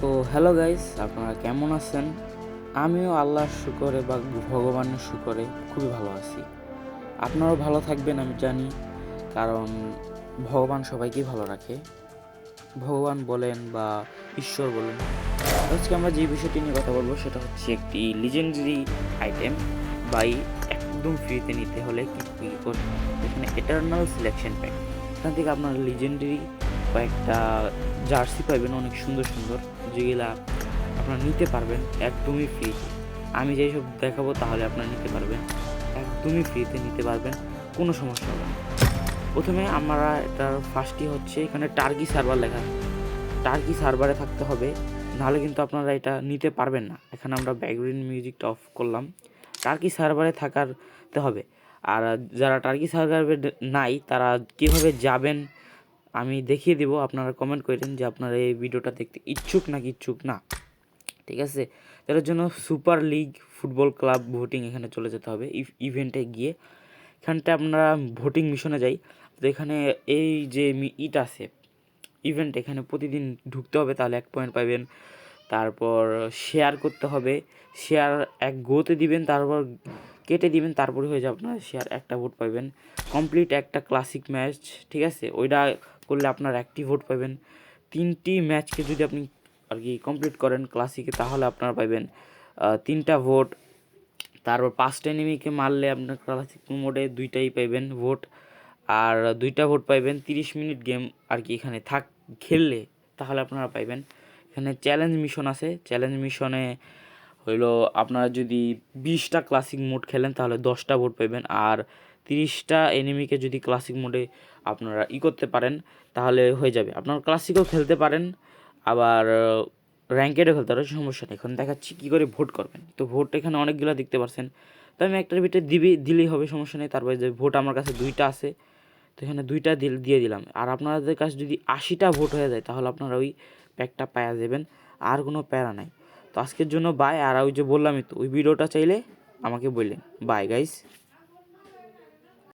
তো hello guys, আপনারা কেমন আছেন? আমিও আল্লাহর শুকরে বা ভগবানের শুকরে খুবই ভালো আছি। আপনারাও ভালো থাকবেন, আমি জানি, কারণ ভগবান সবাইকেই ভালো রাখে। ভগবান বলেন বা ঈশ্বর বলেন। আজকে আমরা যে বিষয়টি নিয়ে কথা বলব, সেটা হচ্ছে একটি লিজেন্ডারি আইটেম বাই একদম ফ্রিতে নিতে হলে কি করতে এখানে এটার্নাল সিলেকশন প্যাক এখান থেকে আপনার লিজেন্ডারি কয়েকটা জার্সি পাবেন, অনেক সুন্দর সুন্দর। যেগুলা আপনারা নিতে পারবেন, একদমই ফ্রিতে আমি যেই সব দেখাবো তাহলে আপনারা নিতে পারবেন, একদমই ফ্রিতে নিতে পারবেন, কোনো সমস্যা হবে না। প্রথমে আমরা এটার ফার্স্টই হচ্ছে, এখানে টার্কি সার্ভার লেখা টার্কি সার্ভারে থাকতে হবে, নাহলে কিন্তু আপনারা এটা নিতে পারবেন না। এখানে আমরা ব্যাকগ্রাউন্ড মিউজিকটা অফ করলাম। টার্কি সার্ভারে থাকারতে হবে। আর যারা টার্কি সার্ভারে নাই, তারা কীভাবে যাবেন আমি দেখিয়ে দেবো, আপনারা কমেন্ট করেন যে আপনারা এই ভিডিওটা দেখতে ইচ্ছুক নাকি ইচ্ছুক না। ঠিক আছে? এটার জন্য super league football club voting এখানে চলে যেতে হবে ইভেন্টে গিয়ে। এখানটা আপনারা ভোটিং মিশনে যাই। তো এখানে এই যে ইট আছে ইভেন্ট এখানে প্রতিদিন ঢুকতে হবে, তাহলে এক পয়েন্ট পাবেন তারপর শেয়ার করতে হবে শেয়ার এক গোতে দিবেন, তারপর কেটে দিবেন, তারপরে হয়ে যাবে আপনার শেয়ার একটা ভোট পাবেন কমপ্লিট একটা ক্লাসিক ম্যাচ ঠিক আছে? ওইটা করলে আপনার একটি ভোট পাবেন তিনটি ম্যাচকে যদি আপনি আর কি কমপ্লিট করেন ক্লাসিকে তাহলে আপনারা পাবেন তিনটা ভোট তারপর পাঁচটা এনিমিকে মারলে আপনার ক্লাসিক মোডে দুইটাই পাইবেন ভোট আর দুইটা ভোট পাইবেন তিরিশ মিনিট গেম আর কি এখানে থাক, খেললে তাহলে আপনারা পাইবেন। এখানে চ্যালেঞ্জ মিশন আছে। চ্যালেঞ্জ মিশনে হইল আপনারা যদি বিশটা ক্লাসিক মোড খেলেন, তাহলে দশটা ভোট পাবেন আর তিরিশটা এনিমিকে যদি ক্লাসিক মোডে আপনারা ই করতে পারেন, তাহলে হয়ে যাবে। আপনার ক্লাসিকও খেলতে পারেন, আবার র্যাঙ্কেডও খেলতে পারেন, সমস্যা নেই। এখন দেখাচ্ছি কী করে ভোট করবেন। তো ভোট এখানে অনেকগুলো দেখতে পারছেন। তো আমি একটার ভিতরে দিবি, দিলেই হবে, সমস্যা নেই। তারপরে যে ভোট আমার কাছে দুইটা আছে, তো এখানে দুইটা দিল- দিয়ে দিলাম। আর আপনাদের কাছে যদি আশিটা ভোট হয়ে যায়, তাহলে আপনারা ওই প্যাকটা পাওয়া যাবেন। আর কোনো প্যারা নাই। তো আজকের জন্য বাই আর ওই যে বললামই তো, ওই ভিডিওটা চাইলে আমাকে বললেন। Bye guys